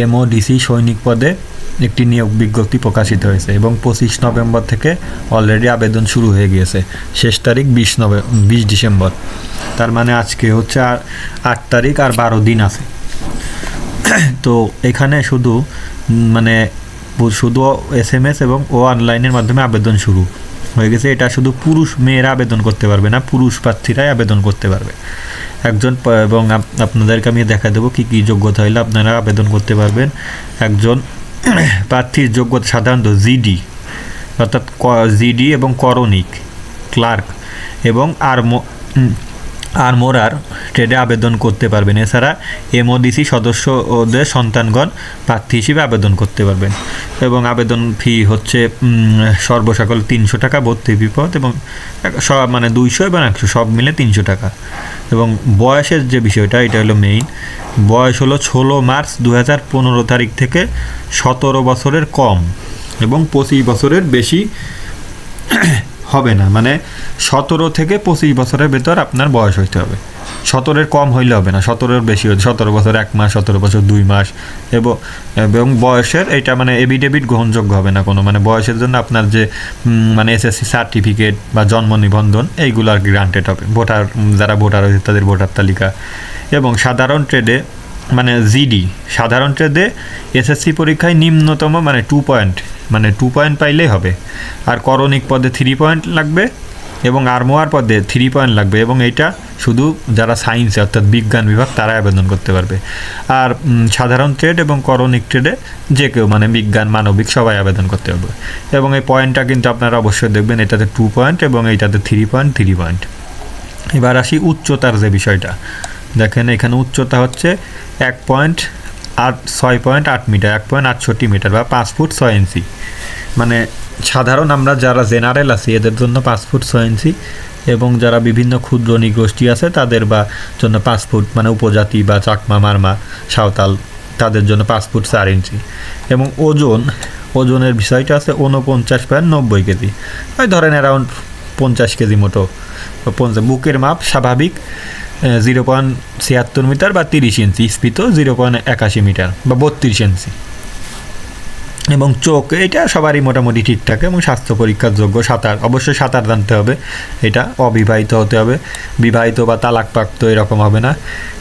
MODC সৈনিক পদে একটি নিয়োগ বিজ্ঞপ্তি প্রকাশিত হয়েছে এবং পঁচিশ নভেম্বর থেকে অলরেডি আবেদন শুরু হয়ে গিয়েছে। শেষ তারিখ বিশ নভে বিশ ডিসেম্বর। তার মানে আজকে হচ্ছে আর আট তারিখ আর বারো দিন আছে। তো এখানে শুধু মানে শুধু এস এম এস এবং ও অনলাইনের মাধ্যমে আবেদন শুরু। হয়ে গেছে, এটা শুধু পুরুষ মেয়েরা আবেদন করতে পারবে না, পুরুষ প্রার্থীরাই আবেদন করতে পারবে। একজন, এবং আপনাদেরকে আমি দেখা দেবো কী কী যোগ্যতা হলে আপনারা আবেদন করতে পারবেন। একজন প্রার্থীর যোগ্যতা সাধারণত জিডি, অর্থাৎ জিডি এবং করণিক, ক্লার্ক, এবং আরমো আরমোরার ট্রেডে আবেদন করতে পারবেন। এছাড়া এমওডিসি সদস্য ওদের সন্তানগণ প্রার্থী হিসেবে আবেদন করতে পারবেন। এবং আবেদন ফি হচ্ছে সর্বসকল তিনশো টাকা, ভর্তি বিপদ এবং মানে দুইশো এবং একশো, সব মিলে তিনশো টাকা। এবং বয়সের যে বিষয়টা, এটা হলো মেইন বয়স হলো ষোলো মার্চ দু হাজার পনেরো তারিখ থেকে সতেরো বছরের কম এবং পঁচিশ বছরের বেশি হবে না। মানে সতেরো থেকে পঁচিশ বছরের ভেতর আপনার বয়স হইতে হবে। সতেরোর কম হইলে হবে না, সতেরোর বেশি হচ্ছে সতেরো বছর এক মাস, সতেরো বছর দুই মাস, এবং বয়সের এটা মানে এভিডেভিট গ্রহণযোগ্য হবে না কোনো মানে বয়সের জন্য আপনার যে মানে এসএসসি সার্টিফিকেট বা জন্ম নিবন্ধন, এইগুলো আর গ্রান্টেড হবে, ভোটার, যারা ভোটার হয়েছে তাদের ভোটার তালিকা, এবং সাধারণ ট্রেডে মানে জিডি সাধারণ ট্রেডে এসএসসি পরীক্ষায় নিম্নতম মানে টু পয়েন্ট মানে টু পয়েন্ট পাইলেই হবে, আর করণিক পদে থ্রি পয়েন্ট লাগবে এবং আরমোয়ার পদে থ্রি পয়েন্ট লাগবে এবং এইটা শুধু যারা সায়েন্সে অর্থাৎ বিজ্ঞান বিভাগ তারা আবেদন করতে পারবে। আর সাধারণ ট্রেড এবং করণিক ট্রেডে যে কেউ মানে বিজ্ঞান, মানবিক, সবাই আবেদন করতে পারবে। এবং এই পয়েন্টটা কিন্তু আপনারা অবশ্যই দেখবেন, এটাতে টু পয়েন্ট এবং এইটাতে থ্রি পয়েন্ট থ্রি পয়েন্ট এবার আসি উচ্চতার যে বিষয়টা। দেখেন, এখানে উচ্চতা হচ্ছে এক পয়েন্ট আট, ছয় পয়েন্ট আট মিটার, এক পয়েন্ট আটষট্টি মিটার বা পাঁচ ফুট ছয় ইঞ্চি। মানে সাধারণ আমরা যারা জেনারেল আছি, এদের জন্য পাঁচ ফুট ছয় ইঞ্চি এবং যারা বিভিন্ন ক্ষুদ্র নিগোষ্ঠী আছে, তাদের বা জন্য পাঁচ ফুট মানে উপজাতি বা চাকমা, মারমা, সাঁওতাল, তাদের জন্য পাঁচ ফুট চার ইঞ্চি। এবং ওজন, ওজনের বিষয়টা আছে ঊনপঞ্চাশ পয়েন্ট নব্বই কেজি। ওই ধরেন অ্যারাউন্ড পঞ্চাশ কেজি মতো। পঞ্চাশ বুকের মাপ স্বাভাবিক। জিরো পয়েন্ট ছিয়াত্তর মিটার বা তিরিশ ইঞ্চি স্পিত জিরো পয়েন্ট একাশি মিটার বা বত্রিশ ইঞ্চি। এবং চোখ, এটা সবারই মোটামুটি ঠিকঠাক এবং স্বাস্থ্য পরীক্ষার যোগ্য সাঁতার। অবশ্যই সাঁতার জানতে হবে, এটা অবিবাহিত হতে হবে, বিবাহিত বা তালাকপ্রাপ্ত এরকম হবে না।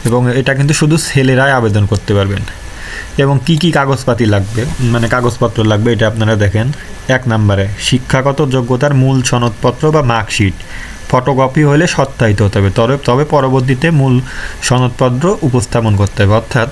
এবং এটা কিন্তু শুধু ছেলেরাই আবেদন করতে পারবেন। এবং কি কি কাগজপাতি লাগবে? মানে কাগজপত্র লাগবে, এটা আপনারা দেখেন। এক নম্বরে, শিক্ষাগত যোগ্যতার মূল সনদপত্র বা মার্কশিট। ফটোকপি হলে সত্যায়িত হতে হবে, তবে তবে পরবর্তীতে মূল সনদপত্র উপস্থাপন করতে হবে। অর্থাৎ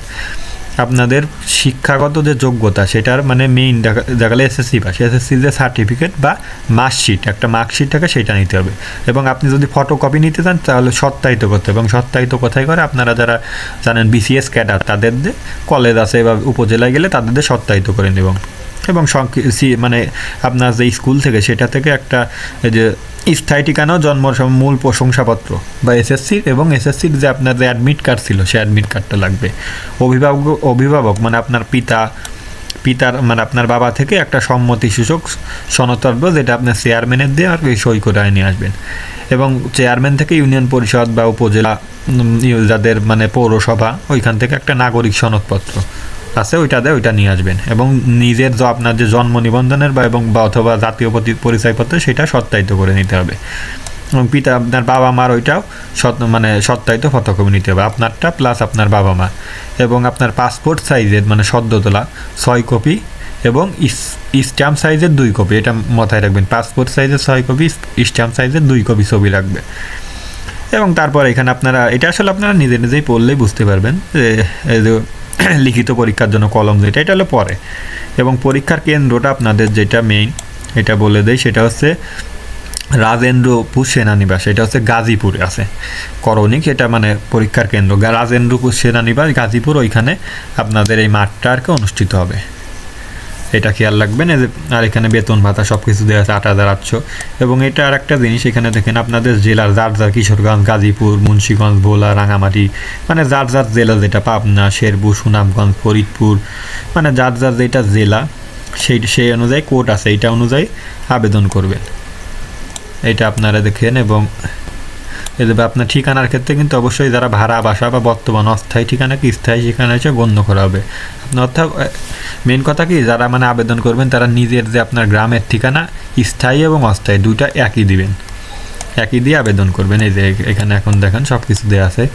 আপনাদের শিক্ষাগত যে যোগ্যতা, সেটার মানে মেইন দেখা, দেখালে এসএসসি পাস এসএসসি যে সার্টিফিকেট বা মার্কশিট একটা মার্কশিট থাকে সেটা নিতে হবে। এবং আপনি যদি ফটোকপি নিতে চান, তাহলে সত্যায়িত করতে হবে। এবং সত্যায়িত কোথায় করে? আপনারা যারা জানেন বিসিএস ক্যাডার, তাদের যে কলেজ আছে বা উপজেলায় গেলে তাদের সত্যায়িত করে নেব। এবং মানে আপনার যে স্কুল থেকে, সেটা থেকে একটা যে স্থায়ী ঠিকানা জন্ম মূল প্রশংসাপত্র বা এসএসসির এবং এসএসসির যে আপনার যে অ্যাডমিট কার্ড ছিল, সেই অ্যাডমিট কার্ডটা লাগবে। অভিভাবক অভিভাবক মানে আপনার পিতা, পিতার মানে আপনার বাবা থেকে একটা সম্মতি সূচক সনদপত্র যেটা আপনার চেয়ারম্যানের দিয়ে আর কি সই করে নিয়ে আসবেন। এবং চেয়ারম্যান থেকে ইউনিয়ন পরিষদ বা উপজেলা যাদের মানে পৌরসভা, ওইখান থেকে একটা নাগরিক সনদপত্র। আছে, ওইটা দেয়, ওইটা নিয়ে আসবেন। এবং নিজের যে আপনার যে জন্ম নিবন্ধনের বা এবং বা অথবা জাতীয় পরিচয়পত্র, সেটা সত্যায়িত করে নিতে হবে। এবং পিতা, আপনার বাবা মার ওইটাও সৎ মানে সত্যায়িত ফটোকপি নিতে হবে। আপনারটা প্লাস আপনার বাবা মা। এবং আপনার পাসপোর্ট সাইজের মানে সদ্য তোলা ছয় কপি এবং স্ট্যাম্প সাইজের দুই কপি। এটা মাথায় রাখবেন। পাসপোর্ট সাইজের ছয় কপি স্ট্যাম্প সাইজের দুই কপি ছবি লাগবে। এবং তারপর এখানে আপনারা এটা আসলে আপনারা নিজে নিজেই পড়লেই বুঝতে পারবেন যে লিখিত পরীক্ষার জন্য কলম যেটা এটা হলো পরে। এবং পরীক্ষার কেন্দ্রটা আপনাদের যেটা মেইন এটা বলে দেয় সেটা হচ্ছে রাজেন্দ্রপুর সেনানিবাস এটা হচ্ছে গাজীপুরে আছে। করণিক, এটা মানে পরীক্ষার কেন্দ্র। রাজেন্দ্রপুর সেনানিবাস গাজীপুর, ওইখানে আপনাদের এই মাঠটা আর কি অনুষ্ঠিত হবে। এটা খেয়াল রাখবেন আর এখানে বেতন ভাতা সব কিছু দেওয়া আছে, আট হাজার আটশো। এবং এটা আর একটা জিনিস, এখানে দেখেন আপনাদের জেলার যার যার কিশোরগঞ্জ, গাজীপুর, মুন্সীগঞ্জ, ভোলা, রাঙামাটি মানে যার যার জেলা যেটা, পাবনা, শেরপুর, সুনামগঞ্জ, ফরিদপুর মানে যার যার যেটা জেলা, সেই সেই অনুযায়ী কোর্ট আছে এইটা অনুযায়ী আবেদন করবেন। এটা আপনারা দেখেন এবং এদের আপনার ঠিকানার ক্ষেত্রে কিন্তু অবশ্যই যারা ভাড়া, বাসা বা বর্তমান অস্থায়ী ঠিকানাকে স্থায়ী ঠিকানা হিসেবে গণ্য করা হবে। অর্থাৎ মেন কথা কি, যারা মানে আবেদন করবেন, তারা নিজের যে আপনার গ্রামের ঠিকানা, স্থায়ী এবং অস্থায়ী, দুইটা একই দিবেন। একই দিয়ে আবেদন করবেন। এই যে এখানে এখন দেখেন সব কিছু দেওয়া আছে।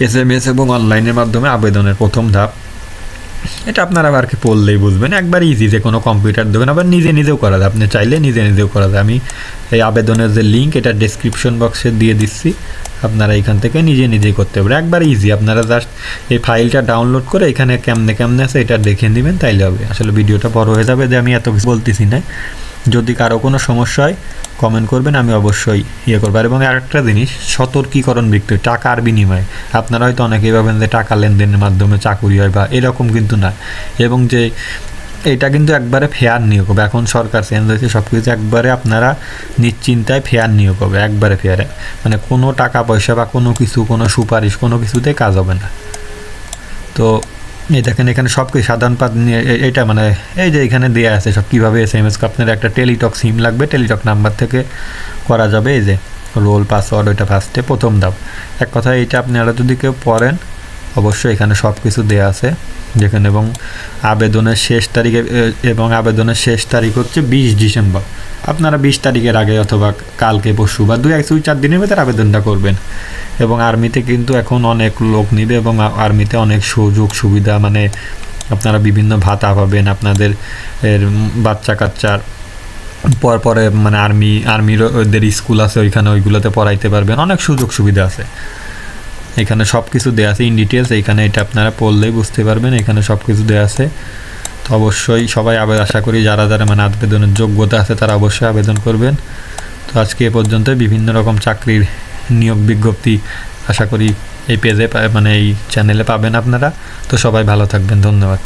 এস এম এস এবং অনলাইনের মাধ্যমে আবেদনের প্রথম ধাপ। এটা আপনারা আর কি পড়লেই বুঝবেন। একবার ইজি যে কোনো কম্পিউটার দেবেন, আবার নিজে নিজেও করা যায়। আপনি চাইলে নিজে নিজেও করা যায়। আমি এই আবেদনের যে লিঙ্ক এটা ডিসক্রিপশন বক্সে দিয়ে দিচ্ছি। আপনারা এখান থেকে নিজে নিজেই করতে পারবেন একবার ইজি আপনারা জাস্ট এই ফাইলটা ডাউনলোড করে এখানে কেমনে কেমনে আছে এটা দেখে নেবেন, তাইলে হবে। আসলে ভিডিওটা বড় হয়ে যাবে যে আমি এত কিছু বলতেছি না। যদি কারও কোনো সমস্যা হয় কমেন্ট করবেন, আমি অবশ্যই ইয়ে করব। আর এবং আরেকটা জিনিস, সতর্কীকরণ ব্যক্তি টাকার বিনিময়ে। আপনারা হয়তো অনেকেই ভাবেন যে টাকা লেনদেনের মাধ্যমে চাকুরি হয় বা এরকম কিন্তু না। এবং যে, এটা কিন্তু একবারে ফেয়ার নিয়োগ হবে। এখন সরকার চেঞ্জ হয়েছে সব কিছু একবারে আপনারা নিশ্চিন্তায় ফেয়ার নিয়োগ হবে, একবারে ফেয়ারে মানে কোনো টাকা পয়সা বা কোনো কিছু, কোনো সুপারিশ, কোনো কিছুতে কাজ হবে না। তো এই দেখেন, এখানে সব কিছু সাধারণ পাত নিয়ে এটা মানে এই যে এখানে দেওয়া আছে সব, কীভাবে এস এম এস আপনার একটা টেলিটক সিম লাগবে, টেলিটক নাম্বার থেকে করা যাবে, এই যে রোল, পাসওয়ার্ড, ওইটা ফার্স্টে প্রথম ধাপ। এক কথায় এইটা আপনারা যদি কেউ পড়েন, অবশ্যই এখানে সব কিছু দেওয়া আছে। যেখানে এবং আবেদনের শেষ তারিখে এবং আবেদনের শেষ তারিখ হচ্ছে বিশ ডিসেম্বর। আপনারা বিশ তারিখের আগে অথবা কালকে পরশু বা দু এক দুই চার দিনের ভিতরে আবেদনটা করবেন। এবং আর্মিতে কিন্তু এখন অনেক লোক নিবে এবং আর্মিতে অনেক সুযোগ সুবিধা মানে আপনারা বিভিন্ন ভাতা পাবেন, আপনাদের এর বাচ্চা কাচ্চার পর পরে মানে আর্মি, আর্মির ওদের স্কুল আছে, ওইখানে ওইগুলোতে পড়াইতে পারবেন, অনেক সুযোগ সুবিধা আছে। এখানে সব কিছু দেওয়া আছে ইন ডিটেলস এখানে এটা আপনারা পড়লেই বুঝতে পারবেন, এখানে সব কিছু দেওয়া আছে। তো অবশ্যই সবাই আবে আশা করি যারা যারা মানে আবেদনের যোগ্যতা আছে তারা অবশ্যই আবেদন করবেন। তো আজকে এ পর্যন্ত বিভিন্ন রকম চাকরির নিয়োগ বিজ্ঞপ্তি আশা করি এই পেজে মানে এই চ্যানেলে পাবেন আপনারা। তো সবাই ভালো থাকবেন, ধন্যবাদ।